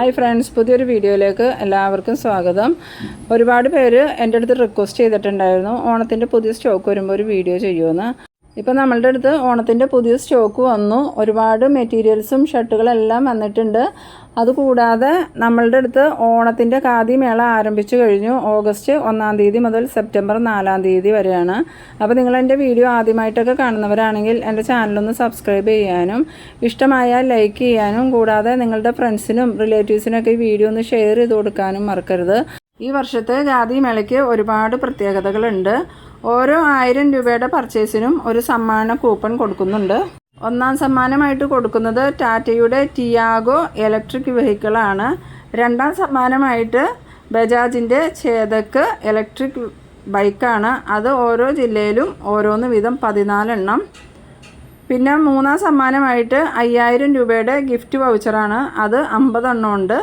Hi friends പുതിയൊരു വീഡിയോയിലേക്ക് എല്ലാവർക്കും സ്വാഗതം. ഒരുപാട് പേര് എന്റെ അടുത്ത് റിക്വസ്റ്റ് ചെയ്തിട്ടുണ്ടായിരുന്നു ഓണത്തിന്റെ പുതിയ സ്റ്റോക്ക് വരുമ്പോൾ ഒരു വീഡിയോ ചെയ്യുമെന്ന്. ഇപ്പോൾ നമ്മളുടെ അടുത്ത് ഓണത്തിന്റെ പുതിയ സ്റ്റോക്ക് വന്നു. ഒരുപാട് മെറ്റീരിയൽസും ഷർട്ടുകളെല്ലാം വന്നിട്ടുണ്ട്. അതുകൂടാതെ നമ്മളുടെ അടുത്ത് ഓണത്തിന്റെ ഖാദി മേള ആരംഭിച്ചു കഴിഞ്ഞു ഓഗസ്റ്റ് ഒന്നാം തീയതി മുതൽ സെപ്റ്റംബർ നാലാം തീയതി വരെയാണ്. അപ്പോൾ നിങ്ങൾ എന്റെ വീഡിയോ ആദ്യമായിട്ടൊക്കെ കാണുന്നവരാണെങ്കിൽ എന്റെ ചാനലൊന്ന് സബ്സ്ക്രൈബ് ചെയ്യാനും ഇഷ്ടമായാൽ ലൈക്ക് ചെയ്യാനും കൂടാതെ നിങ്ങളുടെ ഫ്രണ്ട്സിനും റിലേറ്റീവ്സിനൊക്കെ ഈ വീഡിയോ ഒന്ന് ഷെയർ ചെയ്ത് കൊടുക്കാനും മറക്കരുത്. ഈ വർഷത്തെ ഖാദി മേളയ്ക്ക് ഒരുപാട് പ്രത്യേകതകളുണ്ട്. ഓരോ ആയിരം രൂപയുടെ പർച്ചേസിനും ഒരു സമ്മാന കൂപ്പൺ കൊടുക്കുന്നുണ്ട്. ഒന്നാം സമ്മാനമായിട്ട് കൊടുക്കുന്നത് ടാറ്റയുടെ ടിയാഗോ ഇലക്ട്രിക് വെഹിക്കിളാണ്. രണ്ടാം സമ്മാനമായിട്ട് ബജാജിന്റെ ചേതക്ക് ഇലക്ട്രിക് ബൈക്കാണ്. അത് ഓരോ ജില്ലയിലും ഓരോന്ന് വീതം പതിനാലെണ്ണം. പിന്നെ മൂന്നാം സമ്മാനമായിട്ട് അയ്യായിരം രൂപയുടെ ഗിഫ്റ്റ് വൗച്ചറാണ്. അത് അമ്പതെണ്ണം ഉണ്ട്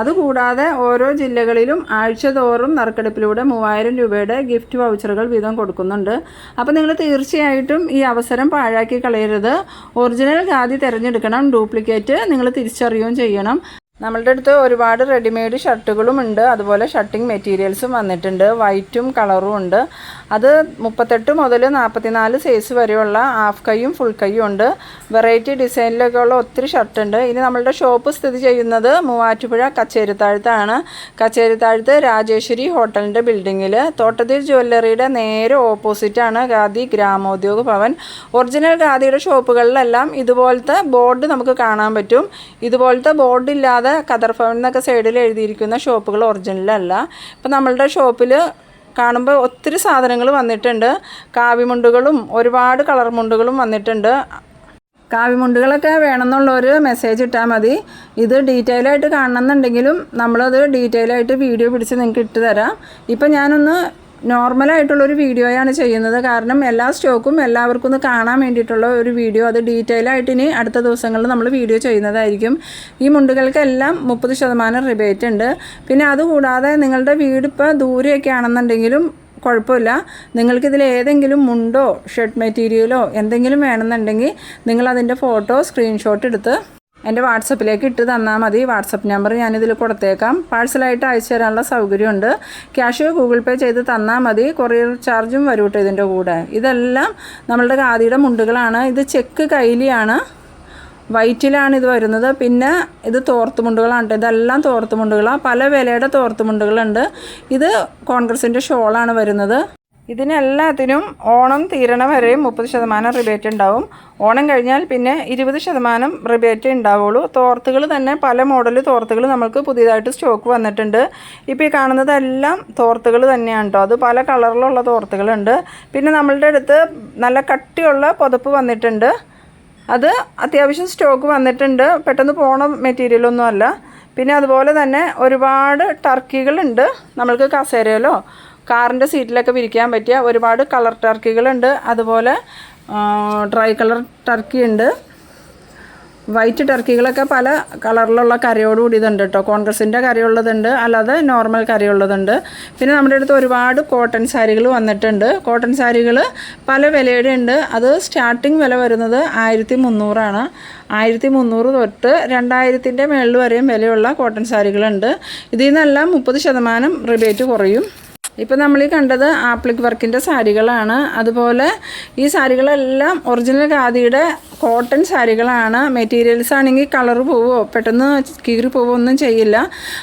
അതുകൂടാതെ ഓരോ ജില്ലകളിലും ആഴ്ചതോറും നറുക്കെടുപ്പിലൂടെ മൂവായിരം രൂപയുടെ ഗിഫ്റ്റ് വൗച്ചറുകൾ വീതം കൊടുക്കുന്നുണ്ട്. അപ്പോൾ നിങ്ങൾ തീർച്ചയായിട്ടും ഈ അവസരം പാഴാക്കി കളയരുത്. ഒറിജിനൽ ഖാദി തിരഞ്ഞെടുക്കണം. ഡ്യൂപ്ലിക്കേറ്റ് നിങ്ങൾ തിരിച്ചറിയുകയും ചെയ്യണം. നമ്മളുടെ അടുത്ത് ഒരുപാട് റെഡിമെയ്ഡ് ഷർട്ടുകളും ഉണ്ട്. അതുപോലെ ഷർട്ടിങ് മെറ്റീരിയൽസും വന്നിട്ടുണ്ട്. വൈറ്റും കളറും ഉണ്ട്. അത് മുപ്പത്തെട്ട് മുതൽ നാൽപ്പത്തിനാല് സൈസ് വരെയുള്ള ഹാഫ് കൈയും ഫുൾ കൈയും ഉണ്ട്. വെറൈറ്റി ഡിസൈനിലൊക്കെ ഉള്ള ഒത്തിരി ഷർട്ട് ഉണ്ട്. ഇനി നമ്മളുടെ ഷോപ്പ് സ്ഥിതി ചെയ്യുന്നത് മൂവാറ്റുപുഴ കച്ചേരിത്താഴത്താണ്. കച്ചേരിത്താഴത്ത് രാജേശ്വരി ഹോട്ടലിന്റെ ബിൽഡിങ്ങിൽ തോട്ടത്തിൽ ജ്വല്ലറിയുടെ നേരെ ഓപ്പോസിറ്റാണ് ഖാദി ഗ്രാമോദ്യോഗ ഭവൻ. ഒറിജിനൽ ഖാദിയുടെ ഷോപ്പുകളിലെല്ലാം ഇതുപോലത്തെ ബോർഡ് നമുക്ക് കാണാൻ പറ്റും. ഇതുപോലത്തെ ബോർഡില്ലാതെ ഖദർ ഭവൻ എന്നൊക്കെ സൈഡിൽ എഴുതിയിരിക്കുന്ന ഷോപ്പുകൾ ഒറിജിനലല്ല ഇപ്പം നമ്മളുടെ ഷോപ്പിൽ കാണുമ്പോൾ ഒത്തിരി സാധനങ്ങൾ വന്നിട്ടുണ്ട്. കാവിമുണ്ടുകളും ഒരുപാട് കളർ മുണ്ടുകളും വന്നിട്ടുണ്ട്. കാവിമുണ്ടുകളൊക്കെ വേണമെന്നുള്ളൊരു മെസ്സേജ് ഇട്ടാൽ മതി. ഇത് ഡീറ്റെയിൽ ആയിട്ട് കാണണമെന്നുണ്ടെങ്കിലും നമ്മളത് ഡീറ്റെയിൽ ആയിട്ട് വീഡിയോ പിടിച്ച് നിങ്ങൾക്ക് ഇട്ട് തരാം. ഇപ്പം ഞാനൊന്ന് നോർമലായിട്ടുള്ളൊരു വീഡിയോയാണ് ചെയ്യുന്നത്. കാരണം എല്ലാ സ്റ്റോക്കും എല്ലാവർക്കും ഒന്ന് കാണാൻ വേണ്ടിയിട്ടുള്ള ഒരു വീഡിയോ. അത് ഡീറ്റെയിൽ ആയിട്ട് ഇനി അടുത്ത ദിവസങ്ങളിൽ നമ്മൾ വീഡിയോ ചെയ്യുന്നതായിരിക്കും. ഈ മുണ്ടുകൾക്കെല്ലാം മുപ്പത് ശതമാനം റിബേറ്റ് ഉണ്ട്. പിന്നെ അതുകൂടാതെ നിങ്ങളുടെ വീട് ഇപ്പോൾ ദൂരെയൊക്കെ ആണെന്നുണ്ടെങ്കിലും കുഴപ്പമില്ല. നിങ്ങൾക്കിതിൽ ഏതെങ്കിലും മുണ്ടോ ഷർട്ട് മെറ്റീരിയലോ എന്തെങ്കിലും വേണമെന്നുണ്ടെങ്കിൽ നിങ്ങളതിന്റെ ഫോട്ടോ സ്ക്രീൻഷോട്ട് എടുത്ത് എന്റെ വാട്സപ്പിലേക്ക് ഇട്ട് തന്നാൽ മതി. വാട്സപ്പ് നമ്പർ ഞാനിതിൽ കൊടുത്തേക്കാം. പാഴ്സലായിട്ട് അയച്ചു തരാനുള്ള സൗകര്യമുണ്ട്. ക്യാഷ് ഗൂഗിൾ പേ ചെയ്ത് തന്നാൽ മതി. കൊറിയർ ചാർജും വരും കേട്ടോ ഇതിന്റെ കൂടെ. ഇതെല്ലാം നമ്മളുടെ ഖാദിയുടെ മുണ്ടുകളാണ്. ഇത് ചെക്ക് കൈലിയാണ്. വൈറ്റിലാണ് ഇത് വരുന്നത്. പിന്നെ ഇത് തോർത്തുമുണ്ടുകളാണ് കേട്ടോ ഇതെല്ലാം തോർത്തുമുണ്ടുകളാണ് പല വിലയുടെ തോർത്തുമുണ്ടുകളുണ്ട് ഇത് കോൺഗ്രസിന്റെ ഷോളാണ് വരുന്നത്. ഇതിനെല്ലാത്തിനും ഓണം തീരണ വരെ മുപ്പത് ശതമാനം റിബേറ്റ് ഉണ്ടാവും. ഓണം കഴിഞ്ഞാൽ പിന്നെ ഇരുപത് ശതമാനം റിബേറ്റ് ഉണ്ടാവുള്ളൂ. തോർത്തുകൾ തന്നെ പല മോഡൽ തോർത്തുകൾ നമുക്ക് പുതിയതായിട്ട് സ്റ്റോക്ക് വന്നിട്ടുണ്ട്. ഇപ്പോൾ ഈ കാണുന്നതെല്ലാം തോർത്തുകൾ തന്നെയാണ് കേട്ടോ അത് പല കളറിലുള്ള തോർത്തുകളുണ്ട്. പിന്നെ നമ്മളുടെ അടുത്ത് നല്ല കട്ടിയുള്ള പുതപ്പ് വന്നിട്ടുണ്ട്. അത് അത്യാവശ്യം സ്റ്റോക്ക് വന്നിട്ടുണ്ട്. പെട്ടെന്ന് പോണ മെറ്റീരിയലൊന്നും അല്ല പിന്നെ അതുപോലെ തന്നെ ഒരുപാട് ടർക്കികളുണ്ട്. നമ്മൾക്ക് കസേരയിലോ കാറിന്റെ സീറ്റിലൊക്കെ വിരിക്കാൻ പറ്റിയ ഒരുപാട് കളർ ടർക്കികളുണ്ട്. അതുപോലെ ഡ്രൈ കളർ ടർക്കി ഉണ്ട്. വൈറ്റ് ടർക്കികളൊക്കെ പല കളറിലുള്ള കരയോട് കൂടിയതുണ്ട് കേട്ടോ. കോൺഗ്രസിന്റെ കരയുള്ളതുണ്ട് അല്ലാതെ നോർമൽ കരയുള്ളതുണ്ട് പിന്നെ നമ്മുടെ അടുത്ത് ഒരുപാട് കോട്ടൺ സാരികൾ വന്നിട്ടുണ്ട്. കോട്ടൺ സാരികൾ പല വിലയുടെ ഉണ്ട്. അത് സ്റ്റാർട്ടിങ് വില വരുന്നത് ആയിരത്തി മുന്നൂറാണ്. ആയിരത്തി മുന്നൂറ് തൊട്ട് രണ്ടായിരത്തിന്റെ മുകളിൽ വരെയും വിലയുള്ള കോട്ടൺ സാരികളുണ്ട്. ഇതിൽ നിന്നെല്ലാം മുപ്പത് ശതമാനം റിബേറ്റ് കുറയും. ഇപ്പം നമ്മൾ ഈ കണ്ടത് ആപ്ലിക് വർക്കിന്റെ സാരികളാണ്. അതുപോലെ ഈ സാരികളെല്ലാം ഒറിജിനൽ ഖാദിയുടെ കോട്ടൺ സാരികളാണ്. മെറ്റീരിയൽസ് ആണെങ്കിൽ കളർ പോവോ? പെട്ടെന്ന് കീറി പോവോ? ഒന്നും ചെയ്യില്ല.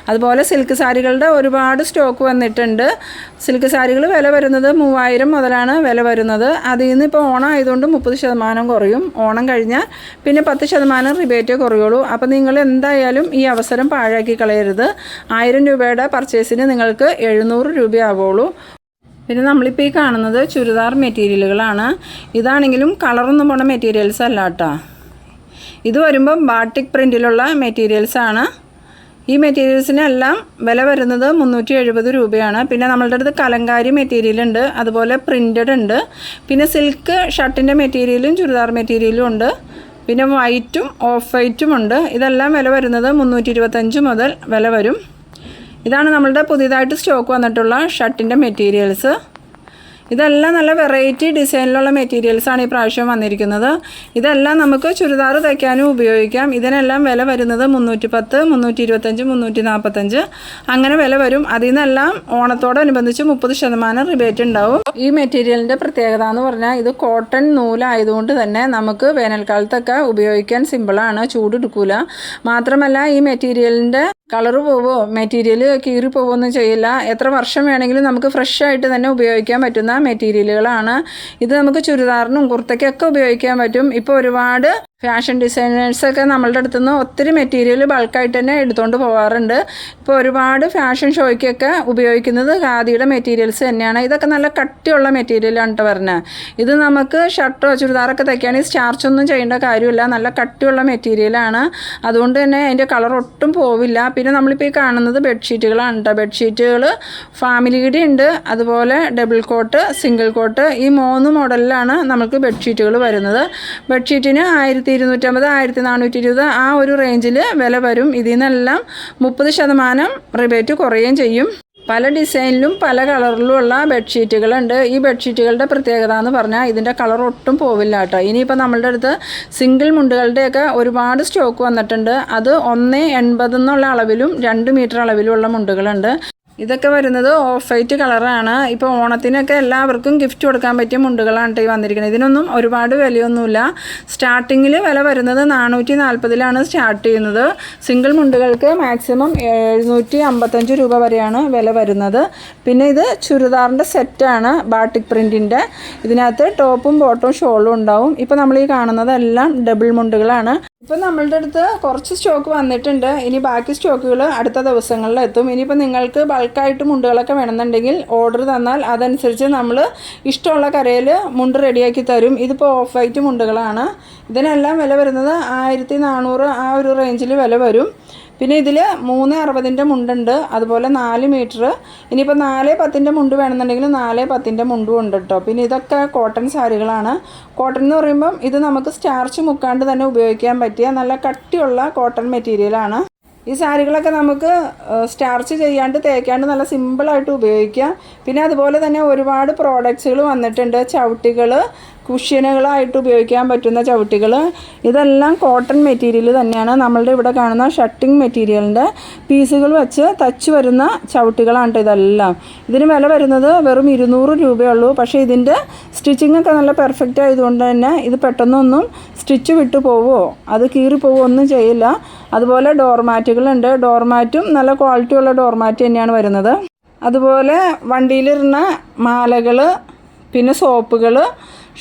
അതുപോലെ സിൽക്ക് സാരികളുടെ ഒരുപാട് സ്റ്റോക്ക് വന്നിട്ടുണ്ട്. സിൽക്ക് സാരികൾ വില വരുന്നത് മൂവായിരം മുതലാണ് വില വരുന്നത്. അതിൽ നിന്ന് ഇപ്പോൾ ഓണം ആയതുകൊണ്ട് മുപ്പത് ശതമാനം കുറയും. ഓണം കഴിഞ്ഞാൽ പിന്നെ പത്ത് ശതമാനം റിബേറ്റേ കുറയുള്ളൂ. അപ്പോൾ നിങ്ങൾ എന്തായാലും ഈ അവസരം പാഴാക്കി കളയരുത്. ആയിരം രൂപയുടെ പർച്ചേസിന് നിങ്ങൾക്ക് എഴുന്നൂറ് രൂപയാവുള്ളൂ. പിന്നെ നമ്മളിപ്പോൾ ഈ കാണുന്നത് ചുരിദാർ മെറ്റീരിയലുകളാണ്. ഇതാണെങ്കിലും കളറൊന്നും പോണ മെറ്റീരിയൽസ് അല്ല കേട്ടോ. ഇത് വരുമ്പോൾ ബാട്ടിക് പ്രിന്റിലുള്ള മെറ്റീരിയൽസാണ് ഈ മെറ്റീരിയൽസിനെല്ലാം വില വരുന്നത് മുന്നൂറ്റി എഴുപത് രൂപയാണ്. പിന്നെ നമ്മളുടെ അടുത്ത് കലങ്കാരി മെറ്റീരിയൽ ഉണ്ട് അതുപോലെ പ്രിന്റഡ് ഉണ്ട്. പിന്നെ സിൽക്ക് ഷർട്ടിന്റെ മെറ്റീരിയലും ചുരിദാർ മെറ്റീരിയലും ഉണ്ട്. പിന്നെ വൈറ്റും ഓഫ് വൈറ്റും ഉണ്ട്. ഇതെല്ലാം വില വരുന്നത് മുന്നൂറ്റി മുതൽ വില വരും. ഇതാണ് നമ്മളുടെ പുതിയതായിട്ട് സ്റ്റോക്ക് വന്നിട്ടുള്ള ഷർട്ടിന്റെ മെറ്റീരിയൽസ് ഇതെല്ലാം നല്ല വെറൈറ്റി ഡിസൈനിലുള്ള മെറ്റീരിയൽസാണ് ഈ പ്രാവശ്യം വന്നിരിക്കുന്നത്. ഇതെല്ലാം നമുക്ക് ചുരിദാർ തയ്ക്കാനും ഉപയോഗിക്കാം. ഇതിനെല്ലാം വില വരുന്നത് മുന്നൂറ്റി പത്ത് മുന്നൂറ്റി ഇരുപത്തഞ്ച് മുന്നൂറ്റി നാൽപ്പത്തഞ്ച് അങ്ങനെ വില വരും. അതിൽ നിന്നെല്ലാം ഓണത്തോടനുബന്ധിച്ച് മുപ്പത് ശതമാനം റിബേറ്റ് ഉണ്ടാവും. ഈ മെറ്റീരിയലിന്റെ പ്രത്യേകത എന്ന് പറഞ്ഞാൽ ഇത് കോട്ടൺ നൂലായതുകൊണ്ട് തന്നെ നമുക്ക് വേനൽക്കാലത്തൊക്കെ ഉപയോഗിക്കാൻ സിമ്പിളാണ് ചൂടെടുക്കൂല. മാത്രമല്ല ഈ മെറ്റീരിയലിന്റെ കളറ് പോവോ മെറ്റീരിയൽ കീറി പോവുകയൊന്നും ചെയ്യില്ല. എത്ര വർഷം വേണമെങ്കിലും നമുക്ക് ഫ്രഷ് ആയിട്ട് തന്നെ ഉപയോഗിക്കാൻ പറ്റുന്ന മെറ്റീരിയലുകളാണ് ഇത് നമുക്ക് ചുരിദാറിനും കുർത്തയ്ക്കൊക്കെ ഉപയോഗിക്കാൻ പറ്റും. ഇപ്പോൾ ഒരുപാട് ഫാഷൻ ഡിസൈനേഴ്സൊക്കെ നമ്മളുടെ അടുത്ത് നിന്ന് ഒത്തിരി മെറ്റീരിയൽ ബൾക്കായിട്ട് തന്നെ എടുത്തുകൊണ്ട് പോകാറുണ്ട് ഇപ്പോൾ ഒരുപാട് ഫാഷൻ ഷോയ്ക്കൊക്കെ ഉപയോഗിക്കുന്നത് ഖാദിയുടെ മെറ്റീരിയൽസ് തന്നെയാണ്. ഇതൊക്കെ നല്ല കട്ടിയുള്ള മെറ്റീരിയലാണ് കേട്ടോ പറഞ്ഞത് ഇത് നമുക്ക് ഷർട്ടോ ചുരിദാറൊക്കെ തയ്ക്കുകയാണെങ്കിൽ സ്റ്റാർച്ച് ഒന്നും ചെയ്യേണ്ട കാര്യമില്ല. നല്ല കട്ടിയുള്ള മെറ്റീരിയലാണ് അതുകൊണ്ട് തന്നെ അതിന്റെ കളർ ഒട്ടും പോവില്ല. പിന്നെ നമ്മളിപ്പോൾ ഈ കാണുന്നത് ബെഡ്ഷീറ്റുകളാണ് കേട്ടോ ബെഡ്ഷീറ്റുകൾ ഫാമിലിയുടെ ഉണ്ട്. അതുപോലെ ഡബിൾ കോട്ട് സിംഗിൾ കോട്ട് ഈ മൂന്ന് മോഡലിലാണ് നമുക്ക് ബെഡ്ഷീറ്റുകൾ വരുന്നത്. ബെഡ്ഷീറ്റിന് ആയിരത്തി ഇരുന്നൂറ്റമ്പത് ആയിരത്തി നാനൂറ്റി ഇരുപത് ആ ഒരു റേഞ്ചിൽ വില വരും. ഇതിൽ നിന്നെല്ലാം മുപ്പത് ശതമാനം റിബേറ്റ് കുറയുകയും ചെയ്യും. പല ഡിസൈനിലും പല കളറിലുമുള്ള ബെഡ്ഷീറ്റുകളുണ്ട് ഈ ബെഡ്ഷീറ്റുകളുടെ പ്രത്യേകത എന്ന് പറഞ്ഞാൽ ഇതിന്റെ കളർ ഒട്ടും പോവില്ല കേട്ടോ. ഇനിയിപ്പോൾ നമ്മളുടെ അടുത്ത് സിംഗിൾ മുണ്ടുകളുടെയൊക്കെ ഒരുപാട് സ്റ്റോക്ക് വന്നിട്ടുണ്ട്. അത് ഒന്ന് എൺപത് എന്നുള്ള അളവിലും രണ്ട് മീറ്റർ അളവിലുമുള്ള മുണ്ടുകളുണ്ട്. ഇതൊക്കെ വരുന്നത് ഓഫ് വൈറ്റ് കളറാണ് ഇപ്പോൾ ഓണത്തിനൊക്കെ എല്ലാവർക്കും ഗിഫ്റ്റ് കൊടുക്കാൻ പറ്റിയ മുണ്ടുകളാണ് ഈ വന്നിരിക്കുന്നത്. ഇതിനൊന്നും ഒരുപാട് വിലയൊന്നുമില്ല. സ്റ്റാർട്ടിങ്ങിൽ വില വരുന്നത് നാനൂറ്റി നാൽപ്പതിലാണ് സ്റ്റാർട്ട് ചെയ്യുന്നത്. സിംഗിൾ മുണ്ടുകൾക്ക് മാക്സിമം എഴുന്നൂറ്റി അമ്പത്തഞ്ച് രൂപ വരെയാണ് വില വരുന്നത്. പിന്നെ ഇത് ചുരിദാറിന്റെ സെറ്റാണ് ബാട്ടിക് പ്രിന്റിന്റെ ഇതിനകത്ത് ടോപ്പും ബോട്ടവും ഷോളും ഉണ്ടാവും. ഇപ്പോൾ നമ്മൾ ഈ കാണുന്നതെല്ലാം ഡബിൾ മുണ്ടുകളാണ്. ഇപ്പം നമ്മളുടെ അടുത്ത് കുറച്ച് സ്റ്റോക്ക് വന്നിട്ടുണ്ട്. ഇനി ബാക്കി സ്റ്റോക്കുകൾ അടുത്ത ദിവസങ്ങളിൽ എത്തും. ഇനിയിപ്പോൾ നിങ്ങൾക്ക് ബൾക്കായിട്ട് മുണ്ടുകളൊക്കെ വേണമെന്നുണ്ടെങ്കിൽ ഓർഡർ തന്നാൽ അതനുസരിച്ച് നമ്മൾ ഇഷ്ടമുള്ള കരയിൽ മുണ്ട് റെഡിയാക്കി തരും. ഇതിപ്പോൾ ഓഫ് വൈറ്റ് മുണ്ടുകളാണ്. ഇതിനെല്ലാം വില വരുന്നത് ആയിരത്തി നാനൂറ് ആ ഒരു റേഞ്ചിൽ വില വരും. പിന്നെ ഇതിൽ മൂന്ന് അറുപതിന്റെ മുണ്ടുണ്ട്. അതുപോലെ നാല് മീറ്റർ ഇനിയിപ്പോൾ നാല് പത്തിന്റെ മുണ്ട് വേണമെന്നുണ്ടെങ്കിൽ നാല് പത്തിന്റെ മുണ്ടും ഉണ്ട് കേട്ടോ പിന്നെ ഇതൊക്കെ കോട്ടൺ സാരികളാണ്. കോട്ടൺ എന്ന് പറയുമ്പം ഇത് നമുക്ക് സ്റ്റാർച്ച് മുക്കാണ്ട് തന്നെ ഉപയോഗിക്കാൻ പറ്റിയ നല്ല കട്ടിയുള്ള കോട്ടൺ മെറ്റീരിയലാണ് ഈ സാരികളൊക്കെ നമുക്ക് സ്റ്റാർച്ച് ചെയ്യാണ്ട് തേക്കാണ്ട് നല്ല സിമ്പിളായിട്ട് ഉപയോഗിക്കാം. പിന്നെ അതുപോലെ തന്നെ ഒരുപാട് പ്രോഡക്ട്സുകൾ വന്നിട്ടുണ്ട്. ചവിട്ടികൾ കുഷ്യനുകളായിട്ട് ഉപയോഗിക്കാൻ പറ്റുന്ന ചവിട്ടികൾ ഇതെല്ലാം കോട്ടൺ മെറ്റീരിയൽ തന്നെയാണ്. നമ്മളുടെ ഇവിടെ കാണുന്ന ഷട്ടിങ് മെറ്റീരിയലിന്റെ പീസുകൾ വെച്ച് തച്ച് വരുന്ന ചവിട്ടികളാണ് ഇതെല്ലാം. ഇതിന് വില വരുന്നത് വെറും ഇരുന്നൂറ് രൂപയുള്ളൂ. പക്ഷേ ഇതിന്റെ സ്റ്റിച്ചിങ് ഒക്കെ നല്ല പെർഫെക്റ്റ് ആയതുകൊണ്ട് തന്നെ ഇത് പെട്ടെന്നൊന്നും സ്റ്റിച്ച് വിട്ടു പോവോ? അത് കീറിപ്പോവോ പോവോ ഒന്നും ചെയ്യില്ല. അതുപോലെ ഡോർമാറ്റുകളുണ്ട് ഡോർമാറ്റും നല്ല ക്വാളിറ്റി ഉള്ള ഡോർമാറ്റ് തന്നെയാണ് വരുന്നത്. അതുപോലെ വണ്ടിയിലിരുന്ന മാലകൾ പിന്നെ സോപ്പുകൾ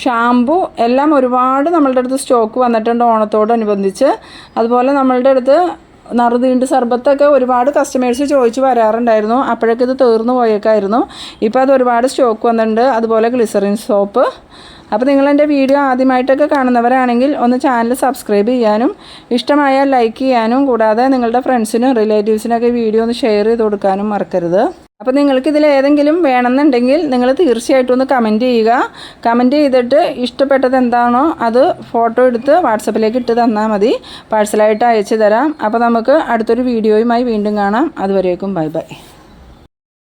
ഷാമ്പു എല്ലാം ഒരുപാട് നമ്മളുടെ അടുത്ത് സ്റ്റോക്ക് വന്നിട്ടുണ്ട് ഓണത്തോടനുബന്ധിച്ച്. അതുപോലെ നമ്മളുടെ അടുത്ത് നറുതീണ്ട് സർബത്തൊക്കെ ഒരുപാട് കസ്റ്റമേഴ്സ് ചോദിച്ച് വരാറുണ്ടായിരുന്നു. അപ്പോഴൊക്കെ ഇത് തീർന്നു പോയേക്കായിരുന്നു. ഇപ്പോൾ അത് ഒരുപാട് സ്റ്റോക്ക് വന്നിട്ടുണ്ട്. അതുപോലെ ഗ്ലിസറിൻ സോപ്പ്. അപ്പോൾ നിങ്ങൾ എന്റെ വീഡിയോ ആദ്യമായിട്ടൊക്കെ കാണുന്നവരാണെങ്കിൽ ഒന്ന് ചാനൽ സബ്സ്ക്രൈബ് ചെയ്യാനും ഇഷ്ടമായാൽ ലൈക്ക് ചെയ്യാനും കൂടാതെ നിങ്ങളുടെ ഫ്രണ്ട്സിനും റിലേറ്റീവ്സിനൊക്കെ വീഡിയോ ഒന്ന് ഷെയർ ചെയ്ത് കൊടുക്കാനും മറക്കരുത്. അപ്പോൾ നിങ്ങൾക്ക് ഇതിൽ ഏതെങ്കിലും വേണമെന്നുണ്ടെങ്കിൽ നിങ്ങൾ തീർച്ചയായിട്ടും ഒന്ന് കമന്റ് ചെയ്യുക. കമന്റ് ചെയ്തിട്ട് ഇഷ്ടപ്പെട്ടത് എന്താണോ അത് ഫോട്ടോ എടുത്ത് വാട്സപ്പിലേക്ക് ഇട്ട് തന്നാൽ മതി. പാഴ്സലായിട്ട് അയച്ചു തരാം. അപ്പോൾ നമുക്ക് അടുത്തൊരു വീഡിയോയുമായി വീണ്ടും കാണാം. അതുവരേക്കും ബൈ ബൈ.